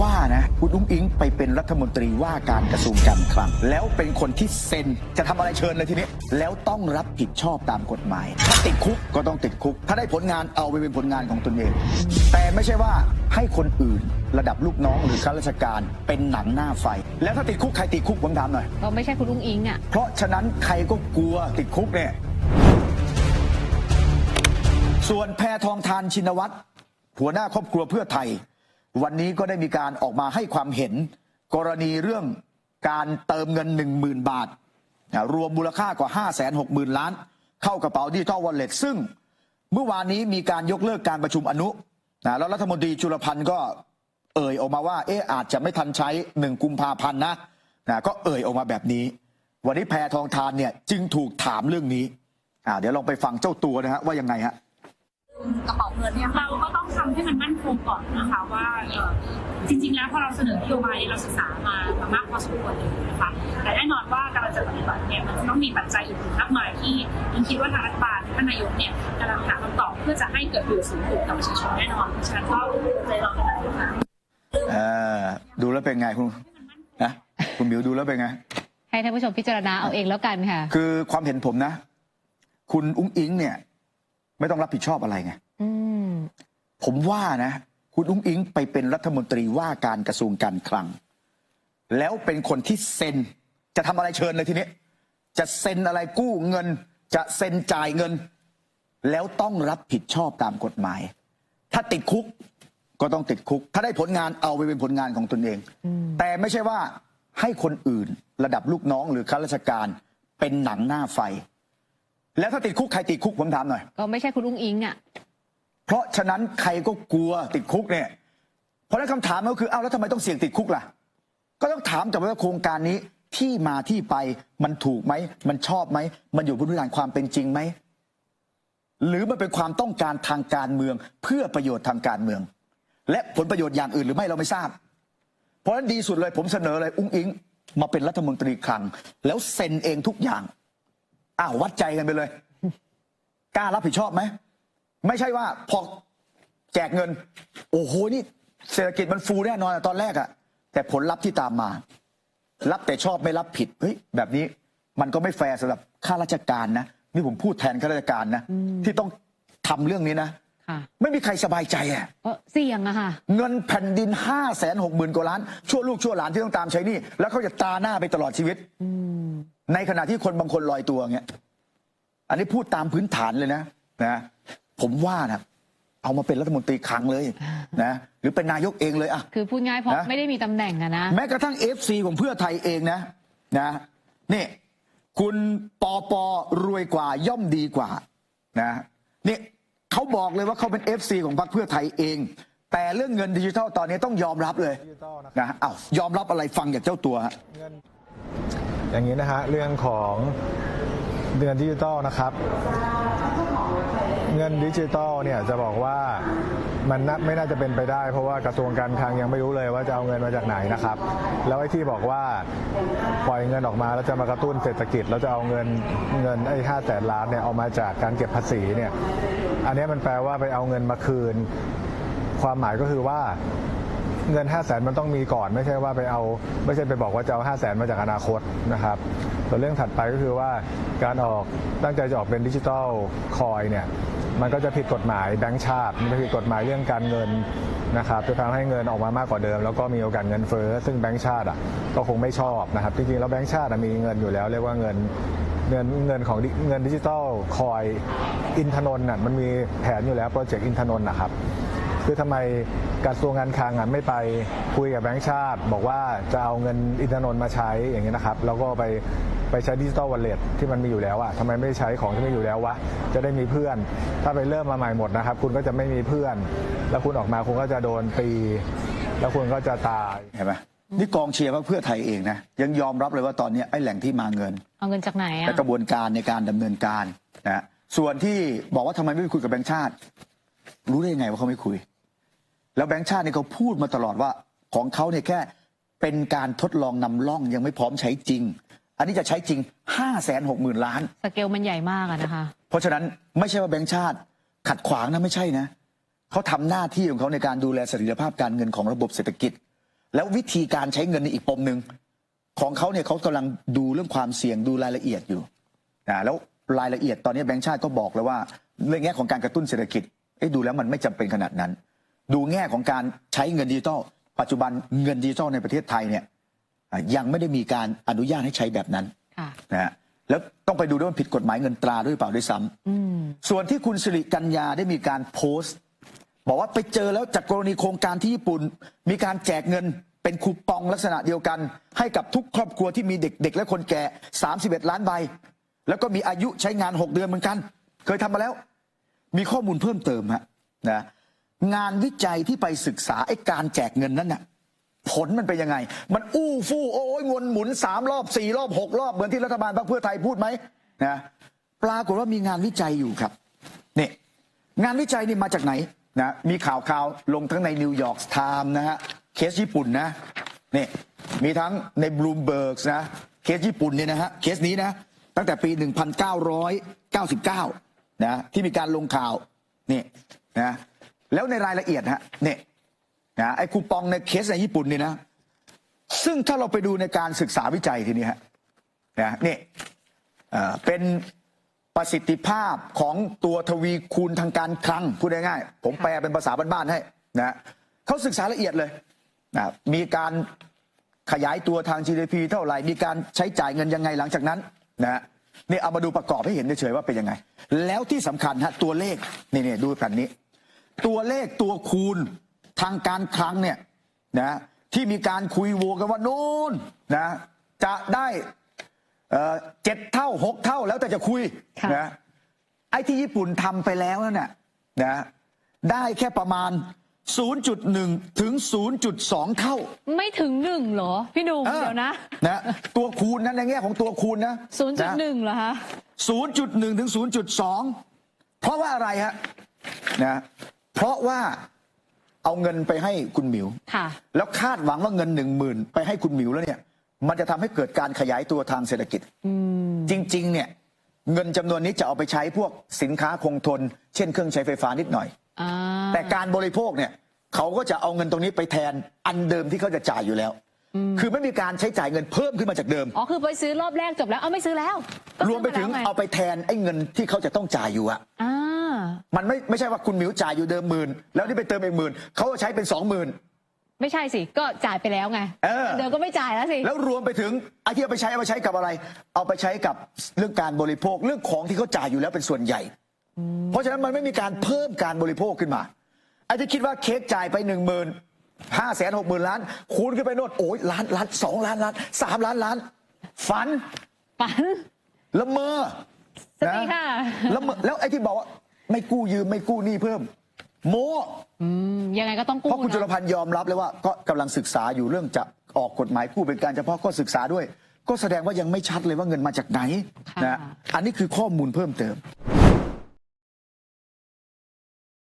ว่านะคุณอุ้งอิงไปเป็นรัฐมนตรีว่าการกระทรวงการคลังแล้วเป็นคนที่เซ็นจะทำอะไรเชิญเลยทีนี้ แล้วต้องรับผิดชอบตามกฎหมาย ถ้าติดคุกก็ต้องติดคุก ถ้าได้ผลงานเอาไปเป็นผลงานของตนเอง แต่ไม่ใช่ว่าให้คนอื่นระดับลูกน้องหรือข้าราชการเป็นหนังหน้าไฟ แล้วถ้าติดคุกใครติดคุกผมถามหน่อยก็ไม่ใช่คุณลุงอิงอะเพราะฉะนั้นใครก็กลัวติดคุกเนี่ยส่วนแพทองทานชินวัตรหัวหน้าครอบครัวเพื่อไทย วันนี้ก็ได้มีการออกมาให้ความเห็น กรณีเรื่องการเติมเงิน 1 0,000 บาท รวมมูลค่ากว่า 5 6 0 0 0 0 ล้าน เข้ากระเป๋าดิจิทัลวอลเล็ตซึ่งเมื่อวานนี้มีการยกเลิกการประชุมอนุนะแล้วรัฐมนตรีจุลพันธ์ก็เอ่ยออกมาว่า เอ๊ะอาจจะไม่ทันใช้หนึ่งกุมภาพันธ์นะนะก็เอ่ยออกมาแบบนี้ วันนี้แพทองทานเนี่ยจึงถูกถามเรื่องนี้อ่าเดี๋ยวลองไปฟังเจ้าตัวนะฮะว่ายังไงฮะ กระเป๋าเงินเนี่ยค่ะเราก็ต้องทำให้มันมั่นคงก่อนนะคะว่าเอ่อจริง ๆ แล้วพอเราเสนอนโยบายเราศึกษามามามากพอสมควรเลยนะคะแต่แน่นอนว่าการจะปฏิบัติเนี่ยมันจะต้องมีปัจจัยอื่นๆมากมายที่ยังคิดว่าทางรัฐบาลท่านนายกเนี่ยกำลังหาคำตอบเพื่อจะให้เกิดประโยชน์สูงสุดกับประชาชนแน่นอนเพราะฉะนั้นก็ใจรอกันหน่อยนะคะเออดูแล้วเป็นไงคุณนะคุณบิวดูแล้วเป็นไงให้ท่านผู้ชมพิจารณาเอาเองแล้วกันค่ะ คือความเห็นผมนะ คุณอุ้งอิงเนี่ย ไม่ต้องรับผิดชอบอะไรไงอืมผมว่านะ คุณอุ้งอิงไปเป็นรัฐมนตรีว่าการกระทรวงการคลัง แล้วเป็นคนที่เซ็น จะทำอะไรเชิญเลยทีนี้ จะเซ็นอะไรกู้เงิน จะเซ็นจ่ายเงิน แล้วต้องรับผิดชอบตามกฎหมาย ถ้าติดคุกก็ต้องติดคุก ถ้าได้ผลงานเอาไปเป็นผลงานของตนเองแต่ไม่ใช่ว่าให้คนอื่นระดับลูกน้องหรือข้าราชการเป็นหนังหน้าไฟ แล้วถ้าติดคุกใครติดคุกผมถามหน่อย ก็ไม่ใช่คุณลุงอิงอะ เพราะฉะนั้นใครก็กลัวติดคุกเนี่ย เพราะฉะนั้นคำถามก็คือเอ้าแล้วทำไมต้องเสี่ยงติดคุกล่ะ ก็ต้องถามแต่ว่าโครงการนี้ที่มาที่ไปมันถูกไหม มันชอบไหม มันอยู่บนพื้นฐานความเป็นจริงไหม หรือมันเป็นความต้องการทางการเมือง เพื่อประโยชน์ทางการเมือง และผลประโยชน์อย่างอื่นหรือไม่เราไม่ทราบ เพราะฉะนั้นดีสุดเลยผมเสนอเลย อุ้งอิง มาเป็นรัฐมนตรีคลัง แล้วเซ็นเองทุกอย่าง อ้าววัดใจกันไปเลย กล้ารับผิดชอบไหม ไม่ใช่ว่าพอแจกเงิน โอ้โหนี่เศรษฐกิจมันฟูแน่นอนอะตอนแรกอะแต่ผลลัพธ์ที่ตามมา รับแต่ชอบไม่รับผิดเฮ้ยแบบนี้มันก็ไม่แฟร์สำหรับข้าราชการนะนี่ผมพูดแทนข้าราชการนะที่ต้องทำเรื่องนี้นะค่ะไม่มีใครสบายใจอะก็เสี่ยงอะค่ะ เงินแผ่นดินห้าแสนหกหมื่นกว่าล้าน ชั่วลูกชั่วหลานที่ต้องตามใช้หนี่ แล้วเขาจะตาหน้าไปตลอดชีวิตอืม ในขณะที่คนบางคนลอยตัวเงี้ย อันนี้พูดตามพื้นฐานเลยนะนะผมว่านะเอามาเป็นรัฐมนตรีคลังเลยนะหรือเป็นนายกเองเลยอะคือพูดง่ายเพราะนะไม่ได้มีตำแหน่งอะนะแม้กระทั่งเอฟซีของเพื่อไทยเองนะนะนี่คุณปอปอรวยกว่าย่อมดีกว่านะนี่เขาบอกเลยว่าเขาเป็นเอฟซีของพรรคเพื่อไทยเอง แต่เรื่องเงินดิจิทัลตอนนี้ต้องยอมรับเลยดิจิทัลนะครับนะอ้าวยอมรับอะไรฟังจากเจ้าตัวฮะเงิน อย่างนี้นะฮะเรื่องของเงินดิจิตอลนะครับ เงินดิจิตอลเนี่ยจะบอกว่ามันน่าไม่น่าจะเป็นไปได้ เพราะว่ากระทรวงการคลังยังไม่รู้เลยว่าจะเอาเงินมาจากไหนนะครับ แล้วไอ้ที่บอกว่าปล่อยเงินออกมาแล้วจะมากระตุ้นเศรษฐกิจแล้วจะเอาเงินเงินไอ้ห้าแสนล้านเนี่ยเอามาจากการเก็บภาษีเนี่ยอันนี้มันแปลว่าไปเอาเงินมาคืน ความหมายก็คือว่า เงิน 5 0 0แสนมันต้องมีก่อน ไม่ใช่ว่าไปเอา ไม่ใช่ไปบอกว่าจะเอา 5 0 0แสนมาจากอนาคตนะครับส่วนเรื่องถัดไปก็คือว่าการออกตั้งใจจะออกเป็นดิจิ t a ลคอยเนี่ยมันก็จะผิดกฎหมายแบงก์ชาติมันจะผิดกฎหมายเรื่องการเงินนะครับจะทำให้เงินออกมามากกว่าเดิม แล้วก็มีโอกาสเงินเฟ้อซึ่งแบงก์ชาติอะก็คงไม่ชอบนะครับจริงๆแล้วแบงก์ชาติมีเงินอยู่แล้ว เรียกว่าเงินเงินเงินของดิเงินดิจิตอลคอยอินทนนท์น่ะมันมีแผนอยู่แล้วโปรเจกต์อินทนนท์นะครับ คือทำไมกระทรวงการคลังอะไม่ไปคุยกับแบงก์ชาติ บอกว่าจะเอาเงินอินทนนท์มาใช้อย่างเงี้ยนะครับ แล้วก็ไปไปใช้ดิจิตอลวอลเล็ตที่มันมีอยู่แล้วอะทำไมไม่ใช้ของที่มีอยู่แล้ววะ จะได้มีเพื่อน ถ้าไปเริ่มมาใหม่หมดนะครับ คุณก็จะไม่มีเพื่อน แล้วคุณออกมาคุณก็จะโดนตี แล้วคุณก็จะตายเห็นไหมนี่กองเชียร์พรรคเพื่อไทยเองนะยังยอมรับเลยว่าตอนนี้ไอ้แหล่งที่มาเงิน เอาเงินจากไหนอะและกระบวนการในการดำเนินการนะส่วนที่บอกว่าทำไมไม่ไปคุยกับแบงค์ชาติ รู้ได้ยังไงว่าเขาไม่คุย แล้วแบงค์ชาติเนี่ยเขาพูดมาตลอดว่าของเขาเนี่ยแค่เป็นการทดลองนำร่องยังไม่พร้อมใช้จริง อันนี้จะใช้จริง5้าแสนหกหมื่นล้าน สเกลมันใหญ่มากอะนะคะ เพราะฉะนั้นไม่ใช่ว่าแบงค์ชาติขัดขวางนะไม่ใช่นะเขาทำหน้าที่ของเขาในการดูแลเสถียรภาพการเงินของระบบเศรษฐกิจ แล้ววิธีการใช้เงินในอีกปมหนึ่งของเขาเนี่ยเขากำลังดูเรื่องความเสี่ยงดูรายละเอียดอยู่นะแล้วรายละเอียดตอนนี้แบงก์ชาติก็บอกแล้วว่าเรื่องแง่ของการกระตุ้นเศรษฐกิจเอ๊ะดูแล้วมันไม่จำเป็นขนาดนั้น ดูแง่ของการใช้เงินดิจิตอลปัจจุบันเงินดิจิตอลในประเทศไทยเนี่ยอะยังไม่ได้มีการอนุญาตให้ใช้แบบนั้นค่ะนะฮะแล้วต้องไปดูด้วยว่าผิดกฎหมายเงินตราด้วยหรือเปล่าด้วยซ้ำอืมส่วนที่คุณสิริกัญญาได้มีการโพสต์ บอกว่าไปเจอแล้วจากกรณีโครงการที่ญี่ปุ่น มีการแจกเงินเป็นคูปองลักษณะเดียวกัน ให้กับทุกครอบครัวที่มีเด็ก ๆ และคนแก่ 31 ล้านใบ แล้วก็มีอายุใช้งาน 6 เดือนเหมือนกัน เคยทำมาแล้ว มีข้อมูลเพิ่มเติมฮะนะ งานวิจัยที่ไปศึกษาไอ้การแจกเงินนั้นน่ะผลมันเป็นยังไง มันอู้ฟู่โอ้ยเงินหมุนสามรอบสี่รอบหกรอบ เหมือนที่รัฐบาลพรรคเพื่อไทยพูดไหมนะปรากฏว่ามีงานวิจัยอยู่ครับนี่งานวิจัยนี่มาจากไหนนะมีข่าวข่าวลงทั้งในนิวยอร์กไทม์นะฮะเคสญี่ปุ่นนะนี่มีทั้งในบลูมเบิร์กนะเคสญี่ปุ่นเนี่ยนะฮะเคสนี้นะตั้งแต่ปี 1999 นะที่มีการลงข่าวนี่นะ แล้วในรายละเอียดฮะเนี่ยนะไอ้คูปองในเคสในญี่ปุ่นเนี่ยนะ ซึ่งถ้าเราไปดูในการศึกษาวิจัยทีนี้ฮะนะนี่เอ่อเป็นประสิทธิภาพของตัวทวีคูณทางการคลังพูดง่ายๆผมแปลเป็นภาษาบ้านๆให้นะเขาศึกษาละเอียดเลยนะมีการขยายตัวทาง GDP เท่าไหร่ มีการใช้จ่ายเงินยังไงหลังจากนั้นนะนี่เอามาดูประกอบให้เห็นเฉยๆว่าเป็นยังไง แล้วที่สำคัญฮะตัวเลขนี่นี่ดูแผ่นนี้ ตัวเลขตัวคูณทางการคลังเนี่ยนะที่มีการคุยโวกันว่านู่นนะจะได้เอ่อเจ็ดเท่าหกเท่าแล้วแต่จะคุยค่ะนะไอ้ที่ญี่ปุ่นทำไปแล้วนั่นน่ะนะได้แค่ประมาณ 0.1 ถึง 0.2 เท่า ไม่ถึงหนึ่งเหรอ พี่หนุ่มออเดี๋ยวนะนะตัวคูณนั้นในแง่ของตัวคูณนะศูนย์จุดหนึ่งเหรอคะ0.1 ถึง 0.2 เพราะว่าอะไรฮะนะ เพราะว่าเอาเงินไปให้คุณหมิว ค่ะ แล้วคาดหวังว่าเงินหนึ่งหมื่นไปให้คุณหมิวแล้วเนี่ย มันจะทำให้เกิดการขยายตัวทางเศรษฐกิจอืมจริง ๆ เนี่ย เงินจำนวนนี้จะเอาไปใช้พวกสินค้าคงทน เช่นเครื่องใช้ไฟฟ้านิดหน่อย อ่าแต่การบริโภคเนี่ยเขาก็จะเอาเงินตรงนี้ไปแทนอันเดิมที่เขาจะจ่ายอยู่แล้ว คือไม่มีการใช้จ่ายเงินเพิ่มขึ้นมาจากเดิม อ๋อคือไปซื้อรอบแรกจบแล้ว เอาไม่ซื้อแล้วก็รวมไปถึงซื้แล้วเอาไปแทนไอ้เงินที่เขาจะต้องจ่ายอยู่อะ อ่า มันไม่ไม่ใช่ว่าคุณหมิวจ่ายอยู่เดิมหมื่นแล้วนี่ไปเติมอีกหมื่นเขาก็ใช้เป็นสองหมื่นไม่ใช่สิ ก็จ่ายไปแล้วไงเออเดี๋ยวก็ไม่จ่ายแล้วสิ แล้วรวมไปถึงไอ้ที่เอาไปใช้เอาไปใช้กับอะไร เอาไปใช้กับเรื่องการบริโภคเรื่องของที่เขาจ่ายอยู่แล้วเป็นส่วนใหญ่ เพราะฉะนั้นมันไม่มีการเพิ่มการบริโภคขึ้นมาไอ้ที่คิดว่าเค้กจ่ายไปหนึ่งหมื่นห้าแสนหกหมื่นล้าน คูณขึ้นไปโน่นโอ้ยล้านล้านสองล้านล้านสามล้านล้าน ฝันปันละเมอสวัสดีค่ะละเมอแล้วไอ้ที่บอกว่า ไม่กู้ยืมไม่กู้หนี้เพิ่ม โมอืมยังไงก็ต้องเพกู้ราะคุณจุลนะพันธ์ยอมรับเลยว่าก็กำลังศึกษาอยู่เรื่องจะออกกฎหมายกู้เป็นการเฉพาะก็ศึกษาด้วย ก็แสดงว่ายังไม่ชัดเลยว่าเงินมาจากไหนนะอันนี้คือข้อมูลเพิ่มเติม